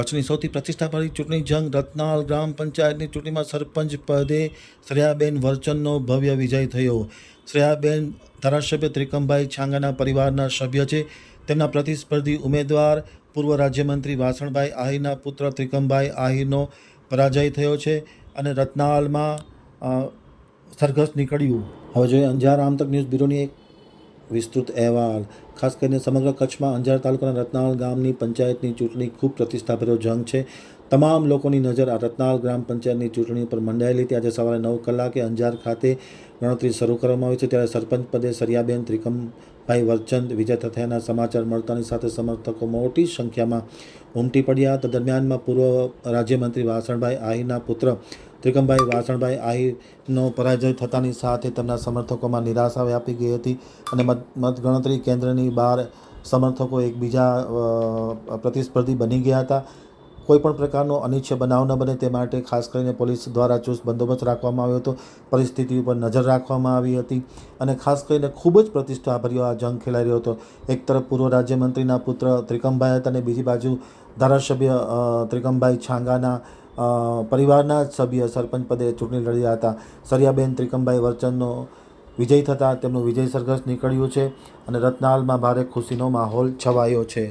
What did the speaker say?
કચ્છની સૌથી પ્રતિષ્ઠાવાળી ચૂંટણી જંગ, રત્નાલ ગ્રામ પંચાયતની ચૂંટણીમાં સરપંચ પદે શ્રેયાબેન વર્ચનનો ભવ્ય વિજય થયો. શ્રેયાબેન ધારાસભ્ય ત્રિકમભાઈ છાંગાના પરિવારના સભ્ય છે. તેમના પ્રતિસ્પર્ધી ઉમેદવાર, પૂર્વ રાજ્યમંત્રી વાસણભાઈ આહિરના પુત્ર ત્રિકમભાઈ આહિરનો પરાજય થયો છે અને રત્નાલમાં સરઘસ નીકળ્યું. હવે જોઈએ અંજાર આમતક ન્યૂઝ બ્યુરોની એક વિસ્તૃત અહેવાલ. ખાસ કરીને સમગ્ર કચ્છમાં અંજાર તાલુકાના રત્નાવળ ગામની પંચાયતની ચૂંટણી ખૂબ પ્રતિષ્ઠાભર્યો જંગ છે. તમામ લોકોની નજર આ રત્નાલ ગ્રામ પંચાયતની ચૂંટણી પર મંડાયેલી હતી. આજે સવારે નવ કલાકે અંજાર ખાતે ગણતરી શરૂ કરવામાં આવી છે. ત્યારે સરપંચ પદે સરિયાબેન ત્રિકમભાઈ વરચંદ, વિજય થયાના સમાચાર મળતાની સાથે સમર્થકો મોટી સંખ્યામાં ઉમટી પડ્યા હતા. દરમિયાનમાં પૂર્વ રાજ્યમંત્રી વાસણભાઈ આહીરના પુત્ર ત્રિકમભાઈ વાસણભાઈ આહીરનો પરાજય થતાની સાથે તેમના સમર્થકોમાં નિરાશા વ્યાપી ગઈ હતી અને મત, મતગણતરી કેન્દ્રની બહાર સમર્થકો એકબીજા પ્રતિસ્પર્ધી બની ગયા હતા. કોઈ પણ પ્રકારનો અનિચ્છ બનાવ ન બને તે માટે ખાસ કરીને પોલીસ દ્વારા ચુસ્ત બંદોબસ્ત રાખવામાં આવ્યો હતો. પરિસ્થિતિ ઉપર નજર રાખવામાં આવી હતી અને ખાસ કરીને ખૂબ જ પ્રતિષ્ઠાભર્યો આ જંગ ખેલાઈ રહ્યો હતો. એક તરફ પૂર્વ રાજ્યમંત્રીના પુત્ર ત્રિકમભાઈ હતા અને બીજી બાજુ ધારાસભ્ય ત્રિકમભાઈ છાંગાના પરિવારના સભ્ય સરપંચ પદે ચૂંટણી લડ્યા હતા. સરિયાબેન ત્રિકમભાઈ વરચંદનો વિજય થતાં તેમનું વિજય સરઘસ નીકળ્યું છે અને રત્નાલમાં ભારે ખુશીનો માહોલ છવાયો છે.